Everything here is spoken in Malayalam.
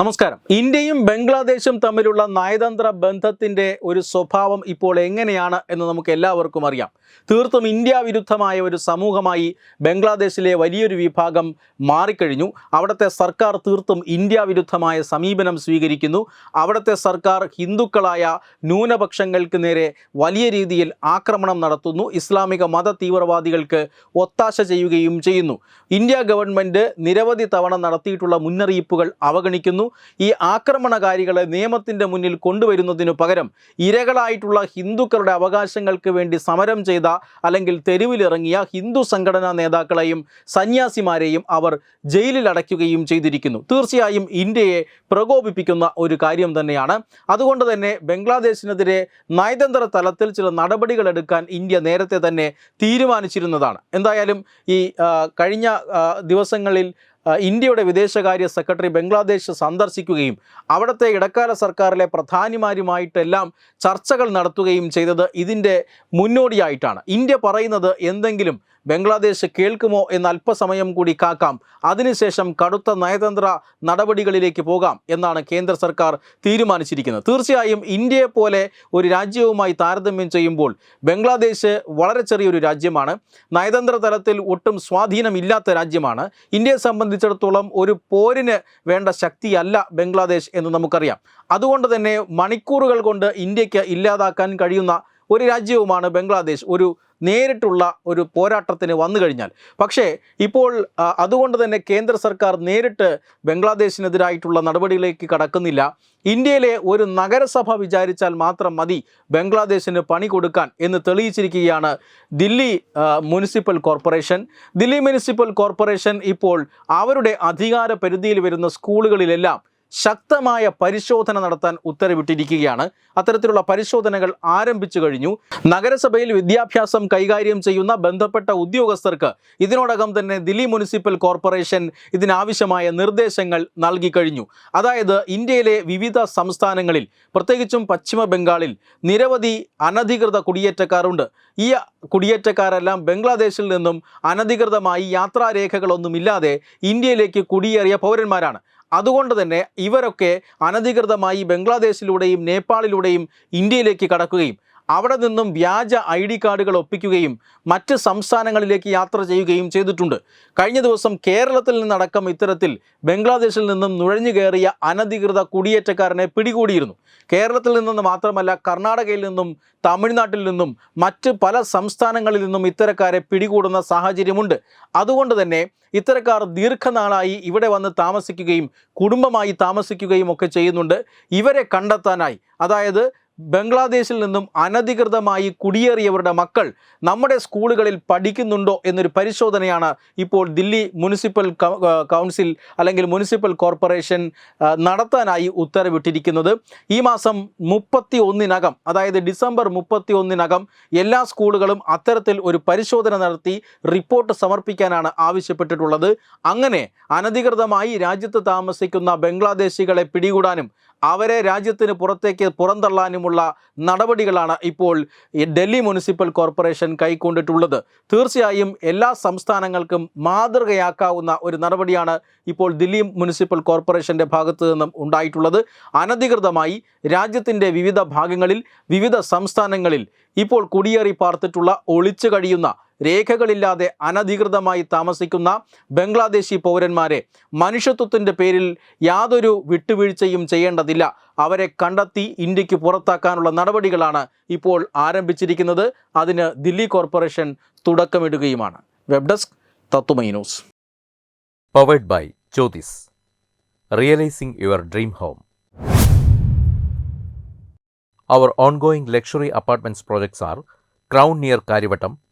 നമസ്കാരം. ഇന്ത്യയും ബംഗ്ലാദേശും തമ്മിലുള്ള നയതന്ത്ര ബന്ധത്തിന്റെ ഒരു സ്വഭാവം ഇപ്പോൾ എങ്ങനെയാണ് എന്ന് നമുക്ക് എല്ലാവർക്കും അറിയാം. തീർത്തും ഇന്ത്യ വിരുദ്ധമായ ഒരു സമൂഹമായി ബംഗ്ലാദേശിലെ വലിയൊരു വിഭാഗം മാറിക്കഴിഞ്ഞു. അവിടുത്തെ സർക്കാർ തീർത്തും ഇന്ത്യ വിരുദ്ധമായ സമീപനം സ്വീകരിക്കുന്നു. അവിടുത്തെ സർക്കാർ ഹിന്ദുക്കളായ ന്യൂനപക്ഷങ്ങൾക്ക് നേരെ വലിയ രീതിയിൽ ആക്രമണം നടത്തുന്നു. ഇസ്ലാമിക മത തീവ്രവാദികൾക്ക് ഒത്താശ ചെയ്യുകയും ചെയ്യുന്നു. ഇന്ത്യ ഗവൺമെന്റ് നിരവധി തവണ നടത്തിയിട്ടുള്ള മുന്നറിയിപ്പുകൾ അവഗണിക്കുന്നു. ഈ ആക്രമണകാരികളെ നിയമത്തിന്റെ മുന്നിൽ കൊണ്ടുവരുന്നതിനു പകരം ഇരകളായിട്ടുള്ള ഹിന്ദുക്കളുടെ അവകാശങ്ങൾക്ക് വേണ്ടി സമരം ചെയ്ത അല്ലെങ്കിൽ തെരുവിലിറങ്ങിയ ഹിന്ദു സംഘടനാ നേതാക്കളെയും സന്യാസിമാരെയും അവർ ജയിലിൽ അടയ്ക്കുകയും ചെയ്തിരിക്കുന്നു. തീർച്ചയായും ഇന്ത്യയെ പ്രകോപിപ്പിക്കുന്ന ഒരു കാര്യം തന്നെയാണ്. അതുകൊണ്ട് തന്നെ ബംഗ്ലാദേശിനെതിരെ നയതന്ത്ര തലത്തിൽ ചില നടപടികൾ എടുക്കാൻ ഇന്ത്യ നേരത്തെ തന്നെ തീരുമാനിച്ചിരുന്നതാണ്. എന്തായാലും ഈ കഴിഞ്ഞ ദിവസങ്ങളിൽ ഇന്ത്യയുടെ വിദേശകാര്യ സെക്രട്ടറി ബംഗ്ലാദേശ് സന്ദർശിക്കുകയും അവിടുത്തെ ഇടക്കാല സർക്കാരിലെ പ്രധാനിമാരുമായിട്ടെല്ലാം ചർച്ചകൾ നടത്തുകയും ചെയ്തത് ഇതിന്റെ മുന്നോടിയായിട്ടാണ്. ഇന്ത്യ പറയുന്നത് എന്തെങ്കിലും ബംഗ്ലാദേശ് കേൾക്കുമോ എന്ന് അല്പസമയം കൂടി കാക്കാം. അതിനുശേഷം കടുത്ത നയതന്ത്ര നടപടികളിലേക്ക് പോകാം എന്നാണ് കേന്ദ്ര സർക്കാർ തീരുമാനിച്ചിരിക്കുന്നത്. തീർച്ചയായും ഇന്ത്യയെ പോലെ ഒരു രാജ്യവുമായി താരതമ്യം ചെയ്യുമ്പോൾ ബംഗ്ലാദേശ് വളരെ ചെറിയൊരു രാജ്യമാണ്. നയതന്ത്ര തലത്തിൽ ഒട്ടും സ്വാധീനമില്ലാത്ത രാജ്യമാണ്. ഇന്ത്യയെ സംബന്ധിച്ചിടത്തോളം ഒരു പോരിന് വേണ്ട ശക്തിയല്ല ബംഗ്ലാദേശ് എന്ന് നമുക്കറിയാം. അതുകൊണ്ട് തന്നെ മണിക്കൂറുകൾ കൊണ്ട് ഇന്ത്യയ്ക്ക് ഇല്ലാതാക്കാൻ കഴിയുന്ന ഒരു രാജ്യവുമാണ് ബംഗ്ലാദേശ്. ഒരു നേരിട്ടുള്ള ഒരു പോരാട്ടത്തിന് വന്നു കഴിഞ്ഞാൽ. പക്ഷേ ഇപ്പോൾ അതുകൊണ്ട് തന്നെ കേന്ദ്ര സർക്കാർ നേരിട്ട് ബംഗ്ലാദേശിനെതിരായിട്ടുള്ള നടപടികളിലേക്ക് കടക്കുന്നില്ല. ഇന്ത്യയിലെ ഒരു നഗരസഭ വിചാരിച്ചാൽ മാത്രം മതി ബംഗ്ലാദേശിന് പണി കൊടുക്കാൻ എന്ന് തെളിയിച്ചിരിക്കുകയാണ് Delhi municipal corporation. Delhi municipal corporation ഇപ്പോൾ അവരുടെ അധികാര പരിധിയിൽ വരുന്ന സ്കൂളുകളിലെല്ലാം ശക്തമായ പരിശോധന നടത്താൻ ഉത്തരവിട്ടിരിക്കുകയാണ്. അത്തരത്തിലുള്ള പരിശോധനകൾ ആരംഭിച്ചു കഴിഞ്ഞു. നഗരസഭയിൽ വിദ്യാഭ്യാസം കൈകാര്യം ചെയ്യുന്ന ബന്ധപ്പെട്ട ഉദ്യോഗസ്ഥർക്ക് ഇതിനോടകം തന്നെ ദില്ലി മുനിസിപ്പൽ കോർപ്പറേഷൻ ഇതിനാവശ്യമായ നിർദ്ദേശങ്ങൾ നൽകി കഴിഞ്ഞു. അതായത് ഇന്ത്യയിലെ വിവിധ സംസ്ഥാനങ്ങളിൽ പ്രത്യേകിച്ചും പശ്ചിമ ബംഗാളിൽ നിരവധി അനധികൃത കുടിയേറ്റക്കാരുണ്ട്. ഈ കുടിയേറ്റക്കാരെല്ലാം ബംഗ്ലാദേശിൽ നിന്നും അനധികൃതമായി യാത്രാരേഖകളൊന്നുമില്ലാതെ ഇന്ത്യയിലേക്ക് കുടിയേറിയ പൗരന്മാരാണ്. അതുകൊണ്ട് തന്നെ ഇവരൊക്കെ അനധികൃതമായി ബംഗ്ലാദേശിലൂടെയും നേപ്പാളിലൂടെയും ഇന്ത്യയിലേക്ക് കടക്കുകയും അവിടെ നിന്നും വ്യാജ ഐ ഡി കാർഡുകൾ ഒപ്പിക്കുകയും മറ്റ് സംസ്ഥാനങ്ങളിലേക്ക് യാത്ര ചെയ്യുകയും ചെയ്തിട്ടുണ്ട്. കഴിഞ്ഞ ദിവസം കേരളത്തിൽ നിന്നടക്കം ഇത്തരത്തിൽ ബംഗ്ലാദേശിൽ നിന്നും നുഴഞ്ഞു കയറിയ അനധികൃത കുടിയേറ്റക്കാരനെ പിടികൂടിയിരുന്നു. കേരളത്തിൽ നിന്നും മാത്രമല്ല കർണാടകയിൽ നിന്നും തമിഴ്നാട്ടിൽ നിന്നും മറ്റ് പല സംസ്ഥാനങ്ങളിൽ നിന്നും ഇത്തരക്കാരെ പിടികൂടുന്ന സാഹചര്യമുണ്ട്. അതുകൊണ്ട് തന്നെ ഇത്തരക്കാർ ദീർഘനാളായി ഇവിടെ വന്ന് താമസിക്കുകയും കുടുംബമായി താമസിക്കുകയും ഒക്കെ ചെയ്യുന്നുണ്ട്. ഇവരെ കണ്ടെത്താനായി. അതായത് ബംഗ്ലാദേശിൽ നിന്നും അനധികൃതമായി കുടിയേറിയവരുടെ മക്കൾ നമ്മുടെ സ്കൂളുകളിൽ പഠിക്കുന്നുണ്ടോ എന്നൊരു പരിശോധനയാണ് ഇപ്പോൾ ദില്ലി മുനിസിപ്പൽ കൗൺസിൽ അല്ലെങ്കിൽ മുനിസിപ്പൽ കോർപ്പറേഷൻ നടത്താനായി ഉത്തരവിട്ടിരിക്കുന്നത്. ഈ മാസം മുപ്പത്തി ഒന്നിനകം അതായത് ഡിസംബർ മുപ്പത്തി ഒന്നിനകം എല്ലാ സ്കൂളുകളും അത്തരത്തിൽ ഒരു പരിശോധന നടത്തി റിപ്പോർട്ട് സമർപ്പിക്കാനാണ് ആവശ്യപ്പെട്ടിട്ടുള്ളത്. അങ്ങനെ അനധികൃതമായി രാജ്യത്ത് താമസിക്കുന്ന ബംഗ്ലാദേശികളെ പിടികൂടാനും അവരെ രാജ്യത്തിന് പുറത്തേക്ക് പുറന്തള്ളാനുമുള്ള നടപടികളാണ് ഇപ്പോൾ ഡൽഹി മുനിസിപ്പൽ കോർപ്പറേഷൻ കൈക്കൊണ്ടിട്ടുള്ളത്. തീർച്ചയായും എല്ലാ സംസ്ഥാനങ്ങൾക്കും മാതൃകയാക്കാവുന്ന ഒരു നടപടിയാണ് ഇപ്പോൾ ദില്ലി മുനിസിപ്പൽ കോർപ്പറേഷന്റെ ഭാഗത്തു നിന്നും ഉണ്ടായിട്ടുള്ളത്. അനധികൃതമായി രാജ്യത്തിന്റെ വിവിധ ഭാഗങ്ങളിൽ വിവിധ സംസ്ഥാനങ്ങളിൽ ഇപ്പോൾ കുടിയേറി പാർത്തിട്ടുള്ള ഒളിച്ചു കഴിയുന്ന രേഖകളില്ലാതെ അനധികൃതമായി താമസിക്കുന്ന ബംഗ്ലാദേശി പൗരന്മാരെ മനുഷ്യത്വത്തിന്റെ പേരിൽ യാതൊരു വിട്ടുവീഴ്ചയും ചെയ്യേണ്ടതില്ല. അവരെ കണ്ടെത്തി ഇന്ത്യയ്ക്ക് പുറത്താക്കാനുള്ള നടപടികളാണ് ഇപ്പോൾ ആരംഭിച്ചിരിക്കുന്നത്. അതിന് ദില്ലി കോർപ്പറേഷൻ തുടക്കമിടുകയുമാണ്. വെബ് ഡെസ്ക് തത്തുമൈ news. Powered by Jyothis. Realising your dream home. Our ongoing luxury apartments projects are Crown near